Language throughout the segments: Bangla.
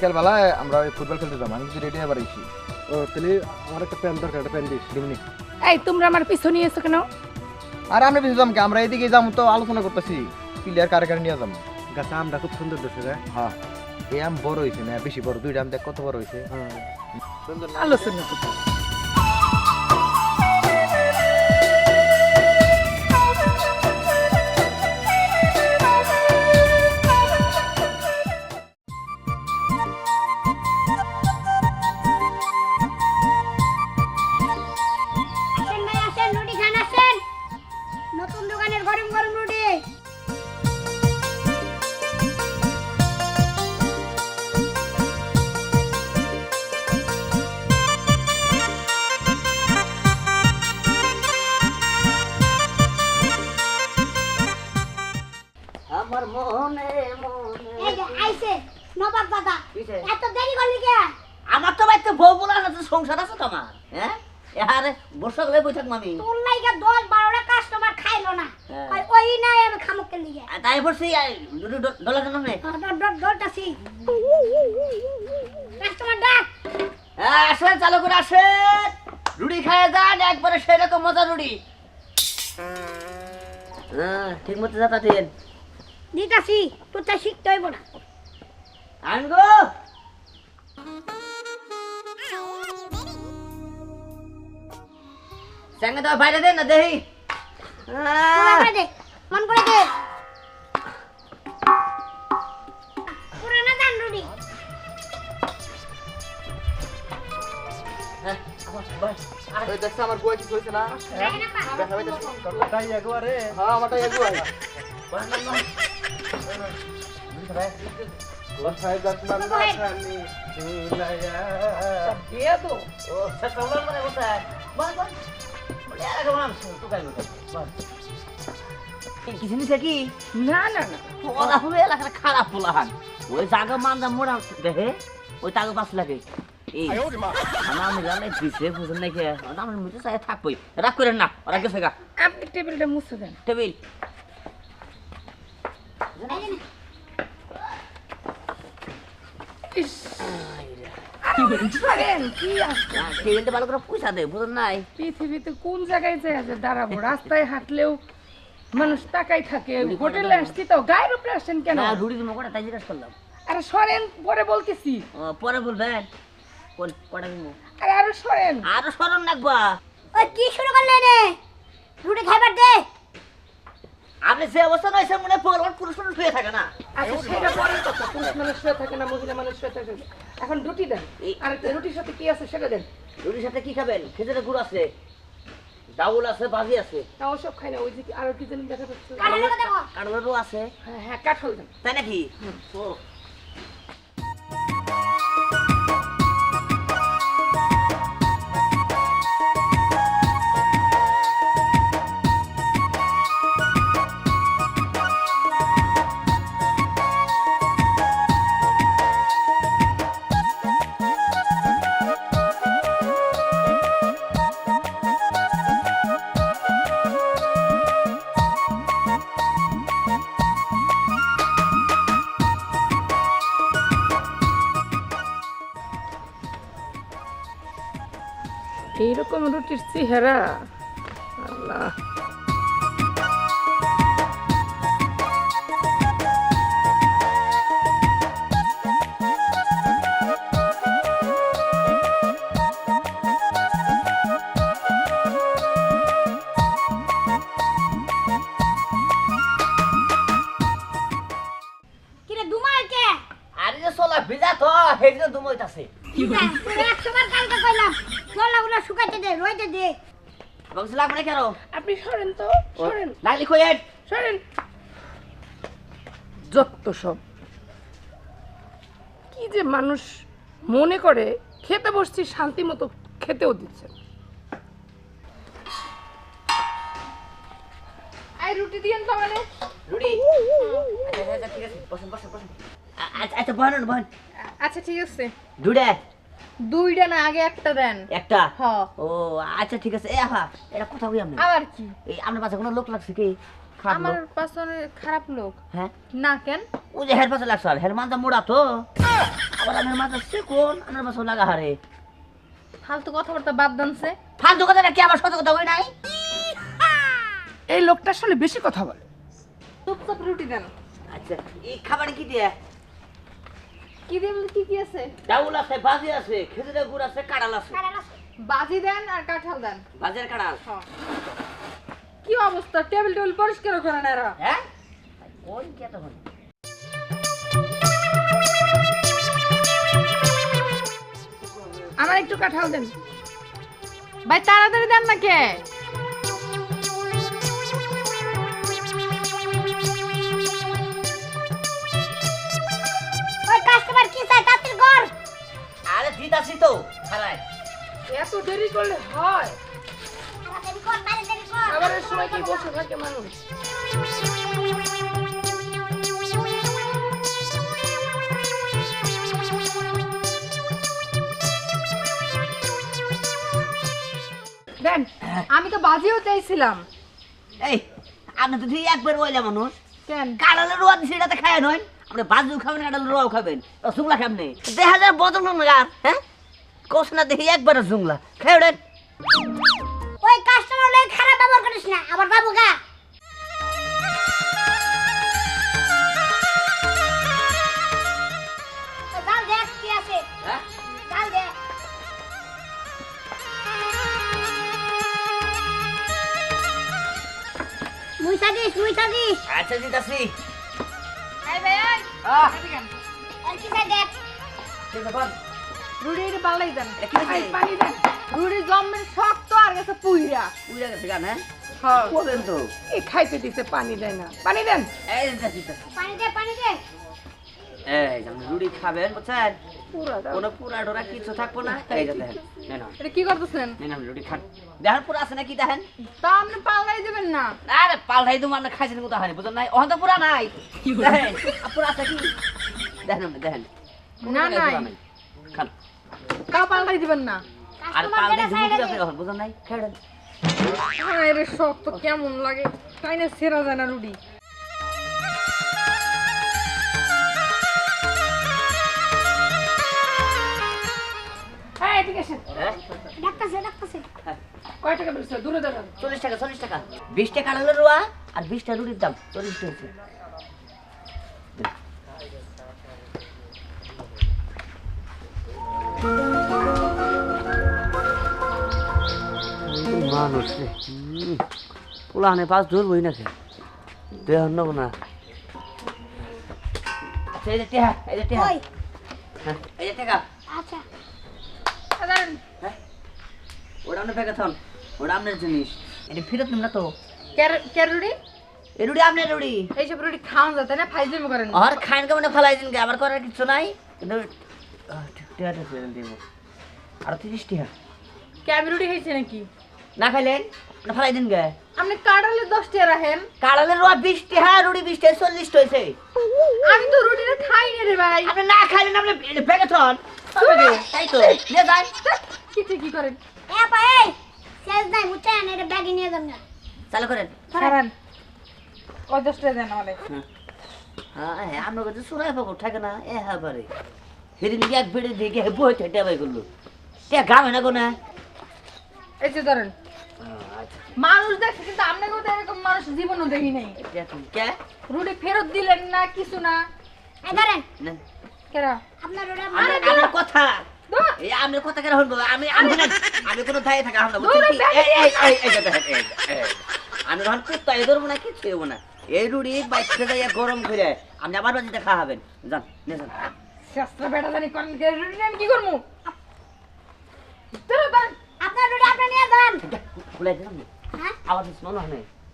এখন হ্যাঁ বেলায় আমরা ওই ফুটবল খেলতে যাব। আমি কিছু রেডি হবার বাড়িছি ও তাহলে আমার একটা প্যান দরকার একটা প্যান দিস দিবনি এই তোমরা আমার পিছু নিয়েছো কেন? আর আমরা পিছু যাম কি? আমরা এদিকে যাব তো আলোচনা করতেছি। প্লেয়ার কারে কারে নিয়ে যাব? গাছ আমটা খুব সুন্দর দেখছে রে হ্যাঁ। এই আম বড় হয়েছে না বেশি বড় দুইটা আম দেখ কত বড় হয়েছে হ্যাঁ। সুন্দর আলোচনা করতে হ্যাঁ আরে বর্ষাকালে বই থাকব আমি তোর লাইগা দশ বারোটা কাস্টমার খাইলো না। হ্যাঁ। ওই নাই আমি খামুক লিগে? তাই বলছি ডলার কেন নে। দরটাছি কাস্টমার ডাক। হ্যাঁ আসেন চালু করে আসেন। রুটি খায় যান একবারে সেরকম মজা রুটি। হ্যাঁ ঠিক মতো যাতা দিন দিতাছি তোর তা শিখতে হইব না। আন গো সঙ্গে তো বাইরে দেন না দেহি। দে? মন করে দে? পুরো না রুটি। আমার হয়েছে না। হ্যাঁ আমারটা এগুলো কোথায় যাচ্ছিলাম না ঝুলাইয়া দিয়ে তো ও শেষ করলাম মানে কোথায়? বল বল। না না না। ওরা হলো এলাকার খারাপ পোলাহান ওই জায়গা মান্দা মোড়া দেখে ওই তাকে পাঁচ লাগে। এই আমার আমি জানাই দিছে বুঝুন নাকি আমার মুখে চাই থাকবই। রাগ করেন না ওরা গেছে গা। আপনি টেবিলটা মুছে দেন। টেবিল। ইস। ছাড়েন, কি ভালো করে পয়সা দে বুঝুন নাই পৃথিবীতে কোন জায়গায় দাঁড়াবো? রাস্তায় হাঁটলেও মানুষ তাকাই থাকে। হোটেলে আসছি তো গায়ের উপরে কেন? কটা তাই করলাম আরে সরেন পরে বলতেছি। পরে বলবেন কোন কটা দিব আরে আরও সরেন আরও রাখবা ওই কি শুরু করলে রে? রুটি খাইবার দে। আপনি যে অবস্থা নয় মনে পড়ল পুরুষ মানুষ শুয়ে থাকে না। আচ্ছা সেটা পরের কথা পুরুষ মানুষ শুয়ে থাকে না মহিলা মানুষ শুয়ে থাকে। এখন রুটি দেন। এই- আর রুটির সাথে কি আছে সেটা দেন। রুটির সাথে কি খাবেন? খেজুরের গুড় আছে ডাউল আছে বাজি আছে। না ওসব খাই না ওই যে আরও কি জানি দেখা যাচ্ছে। কাঠলেরও আছে। হ্যাঁ হ্যাঁ কাঠল দেন। তাই নাকি? ও এইরকম রুটির চেহারা। আল্লাহ। কে? আর যে সোলা ভিজা তো হেডে দুমইতাছে তোর একশো বার কালকে কইলাম। চলাগুলো শুকাইতে দে রইতে দে। বংশ লাগবে কেন আপনি সরেন তো সরেন। লাগলি কইয়েন সরেন। যত সব। কি যে মানুষ মনে করে খেতে বসছি শান্তি মতো খেতেও দিচ্ছে। আই রুটি দিয়েন তো মানে রুটি? আচ্ছা আচ্ছা ঠিক আছে বসেন বসেন বসেন। আচ্ছা আচ্ছা বহেন বহেন আচ্ছা ঠিক আছে। দুডে দুইটা না আগে একটা দেন। একটা? হ। ও আচ্ছা ঠিক আছে। এ আহা এটা কথা বলি আপনি? আবার কি? এই আপনার পাশে কোনো লোক লাগছে কি? আমার পাশনে খারাপ লোক? হ্যাঁ? না কেন? ও যে হের পাশে লাগছে হের মাথা মোড়া তো। আবার আমার মাথা কোন? আমার পাশে লাগা হারে। ফালতু কথাবার্তা বাদ দানছে ফালতু কথা কি আবার সত্য কথা হই নাই? এই লোকটা আসলে বেশি কথা বলে। চুপচাপ রুটি দেন। আচ্ছা এই খাবারে কি দিয়ে? কি দিয়ে বলে কি কি আছে? ডাউল আছে বাজি আছে খেজুরের গুড় আছে কাঁড়াল আছে। বাজি দেন আর কাঁঠাল দেন। বাজের কাঁড়াল কি অবস্থা? টেবিল টেবিল পরিষ্কার করে না এরা। হ্যাঁ? কোন কে তখন? আমার একটু কাঁঠাল দেন। ভাই তাড়াতাড়ি দেন না কে কর। আরে দিতাছি তো খারায় এত দেরি করলে হয়? তাড়াতাড়ি কর তাড়াতাড়ি কর। খাবারের সময় কি বসে থাকে মানুষ? দেন আমি তো বাজিও চাইছিলাম। এই আপনি তো তুই একবার ওইলা মানুষ। কেন? কাঁড়ালের রোয়া দিছি এটাতে খায় নয়। আপনি বাজু খাবেন কাঁড়ালের রোয়াও খাবেন। জুংলা খাবেন দেখা যায় বদল আর হ্যাঁ? কোস না দেখি একবার জুংলা। ওটা ওই কাস্টমার লই খারাপ ব্যবহার করিস না আবার বাবু গা। হ্যাঁ? ডাল দেখ। মুইসা দিস মুইসা দিস আচ্ছা এই ভাই এই, আহ এদিকে আন। আর কি চাই দেখ ঠিক আছে বল। রুটি এটা দেন। পানি দেন রুটি জম্মের শক্ত আর গেছে পুইরা। উড়ে গেছে গান হ্যাঁ। হ্যাঁ তো? এই খাইতে দিতে পানি দেয় না। পানি দেন। এই দিতাছি দিতাছি পানি দে পানি দে। এই আপনি রুটি খাবেন বুঝছেন? কোনো পুরা ডোরা কিছু থাকব না। এই যে দেখেন নেন। এটা কি করতেছেন? নেন আপনি রুটি খান। দেখেন পুরা আছে নাকি দেখেন? তা আপনি পাল্লাই দিবেন না। আরে পাল্টাই তুমি আপনি খাইছেন কোথাও হয়নি বুঝলেন নাই? ওখান পুরা নাই। দেখেন আর পুরা আছে কি? দেখেন আপনি দেখেন। না, নাই। খান। কা পাল্লাই দিবেন না। আর বুঝলেন নাই। হ্যাঁ শক্ত কেমন লাগে। তাই না সেরা যায় না রুটি। কয় টাকা বেরোচ্ছে দূরে দেখান চল্লিশ টাকা চল্লিশ টাকা। বিশ টাকা কাঁঠালের রোয়া আর বিশটা রুটির দাম চল্লিশ টাকা। মানুষ রে পোলাহানে পাঁচ ধরবই নাকি? দেহ নেব না। আচ্ছা এই যে টেহা এই যে টেহা। হ্যাঁ, এই যে টাকা আচ্ছা। দাঁড়ান হ্যাঁ ওটা আপনার প্যাকেট হন ওটা আপনার জিনিস। এটা ফেরত না তো। কে রুড়ি আপনার রুড়ি এইসব রুড়ি খাওয়ান যাতে না? ফাইজলামি করেন। আর খাইন কেমন ফেলাই দিন আবার করার কিছু নাই। কিন্তু আর তিরিশ টিয়া। কে আমি রুটি খাইছি নাকি? না খাইলেন? ফেলাই দিন গে। আপনি কাটালে দশ টাকা রাখেন। কাড়ালের রোয়া বিশ টিহা রুটি বিশ টিহা চল্লিশ হয়েছে আমি তো রুটিটা খাই না রে ভাই। আপনি না খাইলেন আপনি প্যাকেট হন তাই তো। নিয়ে যান। কিছু কি করেন? এ আপা এই শেষ নাই মুচা না এটা ব্যাগে নিয়ে যান না। চালু করেন। খারান ওই দশ টাকা দেন আমাদের। হ্যাঁ। হ্যাঁ আপনার কাছে শোনায় পাবো থাকে না এ হ্যাঁ বারে সেদিন এক বেড়ে দিয়ে বই ঠেটে বাই করল? তে গামে না কোনা? এই যে ধরেন। মানুষ দেখছে কিন্তু এরকম মানুষ জীবনও দেখি নাই। এটা কে? রুটি ফেরত দিলেন না কিছু না। এই কেরা? আপনার ওটা আমার আমার কথা। এই আমি কথা কেন শুনব? আমি আমি না আমি কোনো ধাই থাকা আমরা দূরে বুঝছি ব্যাগে এই এই এই এই দেখেন, এই, এই, আমি তখন কুত্তা এ ধরবো না কিছু হব না। এই রুড়ি বাইকে যাইয়া গরম করে আপনি আবার বাজিতে খাওয়া হবেন যান নিয়ে যান। শাস্ত্র বেটা জানি কোন রুটি আমি কি করব? যান খুলে দিলাম হ্যাঁ? আবার শোনো না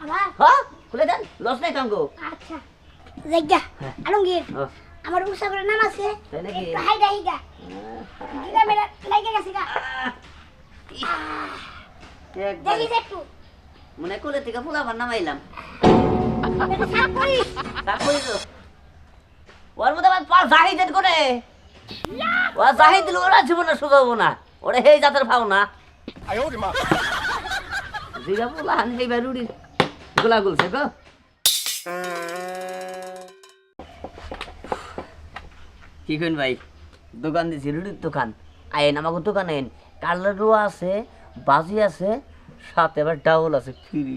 আবার? হ্যাঁ? খুলে দেন। লস নাই কাঙ্গো আচ্ছা। জায়গা হ্যাঁ। আলমগীর আমার উষা করে নাম আছে। মেরা লাগে গেছে গা। একটু। মনে কোলে থেকে ফুলা নামাইলাম। তারপরে তো। ওর মধ্যে আবার পা জাহি দেন করে ও দিল ওরা জীবনে সুযোগ না। ওরা সেই জাতের পাও না কইন ভাই? দোকান দিছি, রুটির দোকান। আইন আমাকে দোকান আইন কালার আছে, বাজি আছে, সাথে আবার ডাউল আছে, ফ্রি।